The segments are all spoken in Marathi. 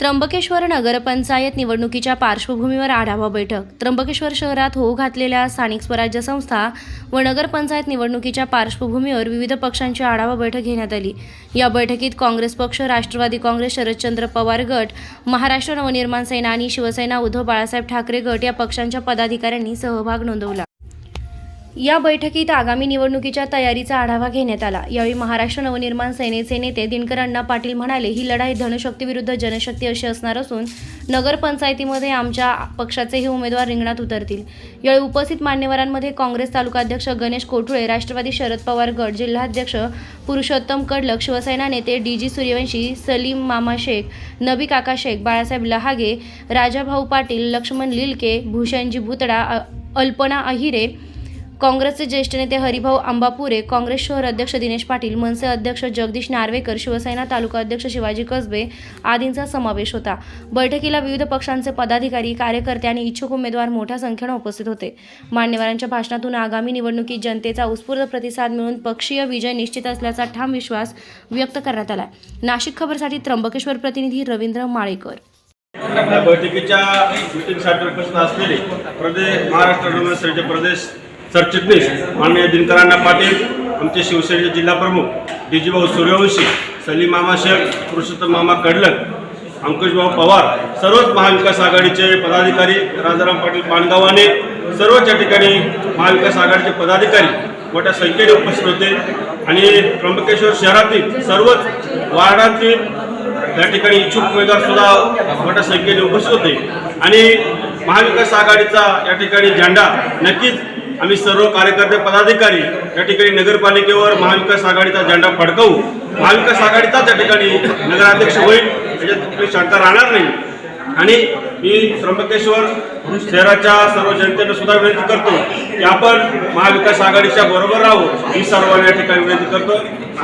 त्र्यंबकेश्वर नगरपंचायत निवडणुकीच्या पार्श्वभूमीवर आढावा बैठक. त्र्यंबकेश्वर शहरात होऊ घातलेल्या स्थानिक स्वराज्य संस्था व नगरपंचायत निवडणुकीच्या पार्श्वभूमीवर विविध पक्षांची आढावा बैठक घेण्यात आली. या बैठकीत काँग्रेस पक्ष राष्ट्रवादी काँग्रेस शरदचंद्र पवार गट महाराष्ट्र नवनिर्माण सेना आणि शिवसेना उद्धव बाळासाहेब ठाकरे गट या पक्षांच्या पदाधिकाऱ्यांनी सहभाग नोंदवला. या बैठकीत आगामी निवडणुकीच्या तयारीचा आढावा घेण्यात आला. यावेळी महाराष्ट्र नवनिर्माण सेनेचे नेते दिनकर अण्णा पाटील म्हणाले ही लढाई धनशक्ती विरुद्ध जनशक्ती अशी असणार असून नगरपंचायतीमध्ये आमच्या पक्षाचेही उमेदवार रिंगणात उतरतील. यावेळी उपस्थित मान्यवरांमध्ये काँग्रेस तालुकाध्यक्ष गणेश कोठुळे राष्ट्रवादी शरद पवार गट जिल्हाध्यक्ष पुरुषोत्तम कडलक शिवसेना नेते डी जी सूर्यवंशी सलीम मामा शेख नबी काका शेख बाळासाहेब लहागे राजाभाऊ पाटील लक्ष्मण लिलके भूषणजी भुतडा अल्पना अहिरे काँग्रेसचे ज्येष्ठ नेते हरिभाऊ आंबापुरे काँग्रेस शहर अध्यक्ष दिनेश पाटील मनसे अध्यक्ष जगदीश नार्वेकर शिवसेना तालुका अध्यक्ष शिवाजी कसबे आदींचा समावेश होता. बैठकीला विविध पक्षांचे पदाधिकारी कार्यकर्ते आणि इच्छुक उमेदवार मोठ्या संख्येनं उपस्थित होते. मान्यवरांच्या भाषणातून आगामी निवडणुकीत जनतेचा उत्स्फूर्त प्रतिसाद मिळून पक्षीय विजय निश्चित असल्याचा ठाम विश्वास व्यक्त करण्यात आला नाशिक खबरसाठी त्र्यंबकेश्वर प्रतिनिधी रवींद्र माळेकर. बैठकीच्या उपस्थित असलेले प्रदेश महाराष्ट्र प्रदेश सरचिटणीस माननीय दिनकरांना पाटील आमचे शिवसेनेचे जिल्हाप्रमुख डीजीभाऊ सूर्यवंशी सलीम मामा शेख पुरुषोत्तम मामा कडलक अंकुशभाऊ पवार सर्वच महाविकास आघाडीचे पदाधिकारी राजाराम पाटील पानगावाने सर्वच या ठिकाणी महाविकास आघाडीचे पदाधिकारी मोठ्या संख्येने उपस्थित होते. आणि त्र्यंबकेश्वर शहरातील सर्वच वार्डातील या ठिकाणी इच्छुक उमेदवार सुद्धा मोठ्या संख्येने उपस्थित होते. आणि महाविकास आघाडीचा या ठिकाणी झेंडा नक्कीच आम्ही सर्व कार्यकर्ते पदाधिकारी या ठिकाणी नगरपालिकेवर महाविकास आघाडीचा झेंडा फडकवू. महाविकास आघाडीचाच त्या ठिकाणी नगराध्यक्ष होईल याच्यात कुठली शंका राहणार नाही. आणि मी त्र्यंबकेश्वर शहराच्या सर्व जनतेने सुद्धा विनंती करतो की आपण महाविकास आघाडीच्या बरोबर राहू. ही सर्वांना या ठिकाणी विनंती करतो.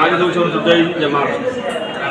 आज जय जय महाराष्ट्र.